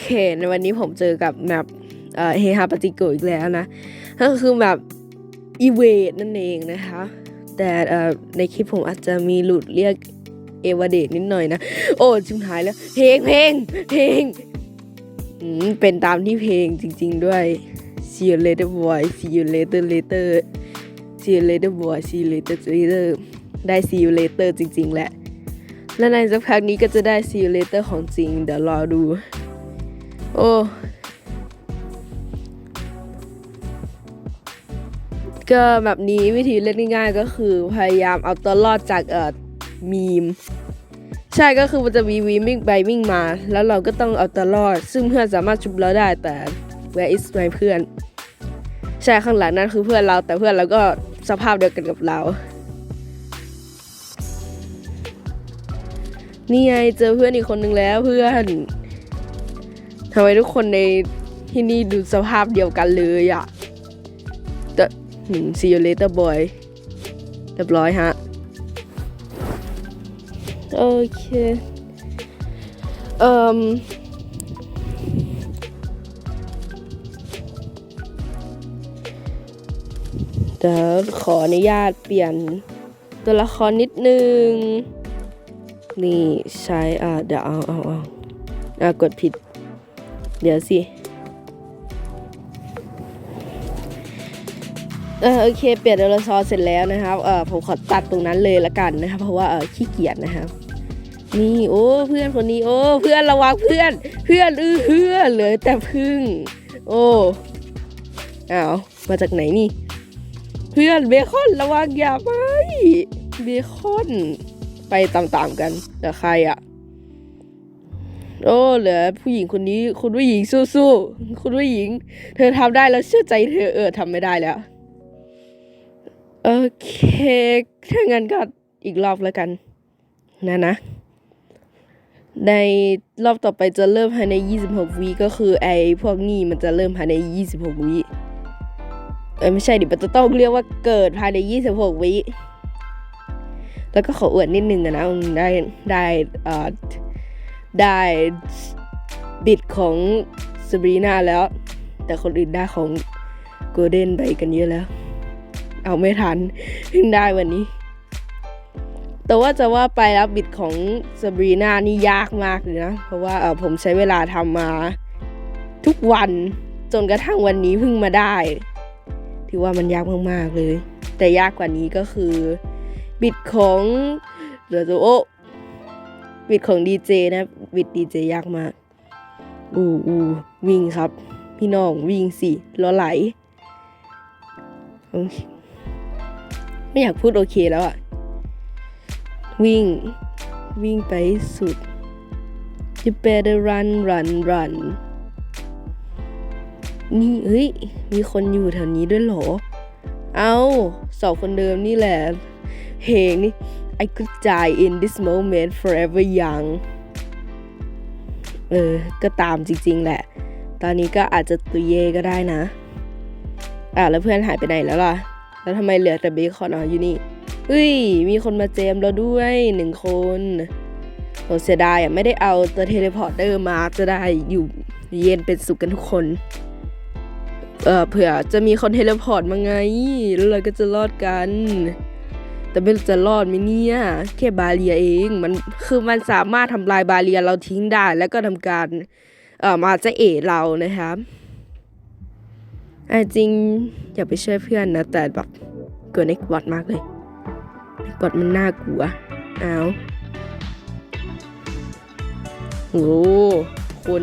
เค ในวันนี้ผมเจอกับแมปเฮฮาปาติโกอีกแล้วนะ ก็คือแบบอีเวดนั่นเองนะคะ แต่ในคลิปผมอาจจะมีหลุดเรียกเอวาเดตนิดหน่อยนะ โอ้ชิมหายแล้ว เพลงเพลงเพลงเป็นตามที่เพลงจริง ๆ ด้วย see you later boy see you later later see you later boy see you later later ได้ see you later จริง ๆ แหละ และในสักพักนี้ก็จะได้ see you later ของจริง เดี๋ยวรอดู โอ้ก็แบบนี้วิธีเล่นง่ายๆก็คือพยายามเอาตัวรอดจากเอ่อมีม ใช่ก็คือมันจะมีวีมิ่งไปวิ่งมา แล้วเราก็ต้องเอาตัวรอด ซึ่งเพื่อนสามารถชุบเราได้แต่ where is my เพื่อน ใช่ข้างหลังนั่นคือเพื่อนเรา แต่เพื่อนเราก็สภาพเดียวกันกับเรา นี่ไงเจอเพื่อนอีกคนนึงแล้วเพื่อน ทำไมทุกคนในที่นี่ดูสภาพเดียวกันเลยอะแต่หนึ่ง see you later boy เรียบร้อยฮะ โอเคเอ่มเดี๋ยวขออนุญาตเปลี่ยนตัวละครนิดนึง นี่ใช้อ่าเดี๋ยวเอาเอาเอาอ่ากดผิด เดี๋ยวสิเออโอเค เปลี่ยนตัวละครเสร็จแล้วนะครับเออผมขอตัดตรงนั้นเลยละกันนะครับเพราะว่าเออขี้เกียจนะครับ นี่โอ้เพื่อนคนนี้โอ้เพื่อนระวังเพื่อน เพื่อนอือเพื่อนเหลือแต่พึ่ง โอ้อ้าวมาจากไหนนี่ เพื่อนเบคอนระวังอย่าไปเบคอนไปตามๆกันแต่ใครอะ โอ้เหลือผู้หญิงคนนี้ คุณผู้หญิงสู้ๆคุณผู้หญิง เธอทำได้แล้วเชื่อใจเธอเออทำไม่ได้แล้วโอเคถ้างั้นก็อีกรอบแล้วกัน นะนะ ในรอบต่อไปจะเริ่มภายใน 26วิก็คือไอพวกนี้มันจะเริ่มภายใน 26วิเอ้ยไม่ใช่ดิมันจะต้องเรียกว่าเกิดภายใน 26วิแล้วก็ขออวดนิดนึงอะนะได้ได้อ่อ ได้บิดของซ a บรีนาแล้ว แต่คนอื่นได้ของโกลเด้นไปกันเยอะแล้ว เอาไม่ทันเพิ่งได้วันนี้ แต่ว่าจะว่าไปแล้วบิดของซ a บรีนานี่ยากมากเลยนะ เพราะว่าเออผมใช้เวลาทำมาทุกวันจนกระทั่งวันนี้เพิ่งมาได้ ถือว่ามันยากมาก ๆ เลย แต่ยากกว่านี้ก็คือ บิดของเหลือตัวโอ บิดของดีเจนะบิดดีเจยากมากอูอูวิ่งครับ พี่น้องวิ่งสิล้อไหล ไม่อยากพูดโอเคแล้วอะวิ่ง วิ่งไปสุด you better run run run นี่เฮ้ย มีคนอยู่แถวนี้ด้วยเหรอ เอาสองคนเดิมนี่แหละเพลงนี่ I could die in this moment forever young เออ ก็ตามจริง ๆ แหละ ตอนนี้ก็อาจจะตุยเย่ก็ได้นะ อะแล้วเพื่อนหายไปไหนแล้วล่ะ แล้วทำไมเหลือแต่เบคอนอ๋ออยู่นี่เฮ้ย มีคนมาเจมเราด้วยหนึ่งคนโหเสียดายอะ ไม่ได้เอาตัวเทเลพอร์เตอร์มาจะได้อยู่เย็นเป็นสุขกันทุกคน เออเผื่อจะมีคนเทเลพอร์ตมาไง แล้วเราก็จะรอดกัน แต่ไม่รู้จะรอดไหมเนี่ยแค่บาเรียเองมันคือมันสามารถทำลายบาเรียเราทิ้งได้ แล้วก็ทำการเอ่อมาจะเอะเรานะครับอะจริงอย่าไปช่วยเพื่อนนะ แต่แบบเกิดในกอดมากเลยในกอดมันน่ากลัวเอาโอ้คน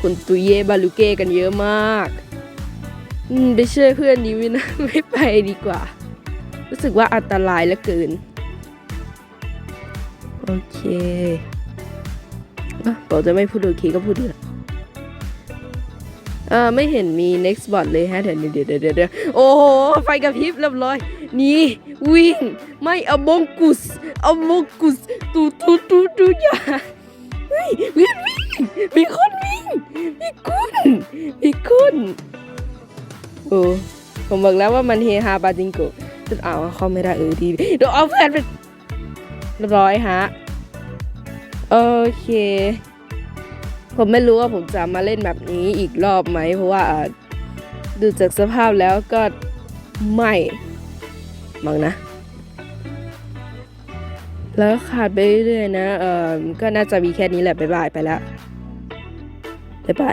คนตุเยบาลูเก้กันเยอะมากอืมไปช่วยเพื่อนดีไหมนะไม่ไปดีกว่า รู้สึกว่าอันตรายเหลือเกิน โอเคอะบอกจะไม่พูดโอเคก็พูดดีกว่าเออไม่เห็นมี next bot เลยฮะเดี๋ยวเดี๋ยวเดี๋ยวเดี๋ยวเดี๋ยวโอ้โห ไฟกระพริบเรียบร้อยนี่วิ่ง ไม่อมงกุสอมงกุสตูตูตูตูอย่าเฮ้ยเวียนวิ่งมีคนวิ่งมีคุณมีคุณโอ้ผมบอกแล้วว่ามันเฮฮาปาจิงโกะจะ เอาเข้าไม่ได้เออดีเดี๋ยวเอาเพื่อนไปเรียบร้อยฮะโอเค ผมไม่รู้ว่าผมจะมาเล่นแบบนี้อีกรอบไหม เพราะว่าดูจากสภาพแล้วก็ไม่มั้งนะ แล้วขาดไปเรื่อยๆนะ เออก็น่าจะมีแค่นี้แหละ บ๊ายบายไปแล้วบ๊ายบาย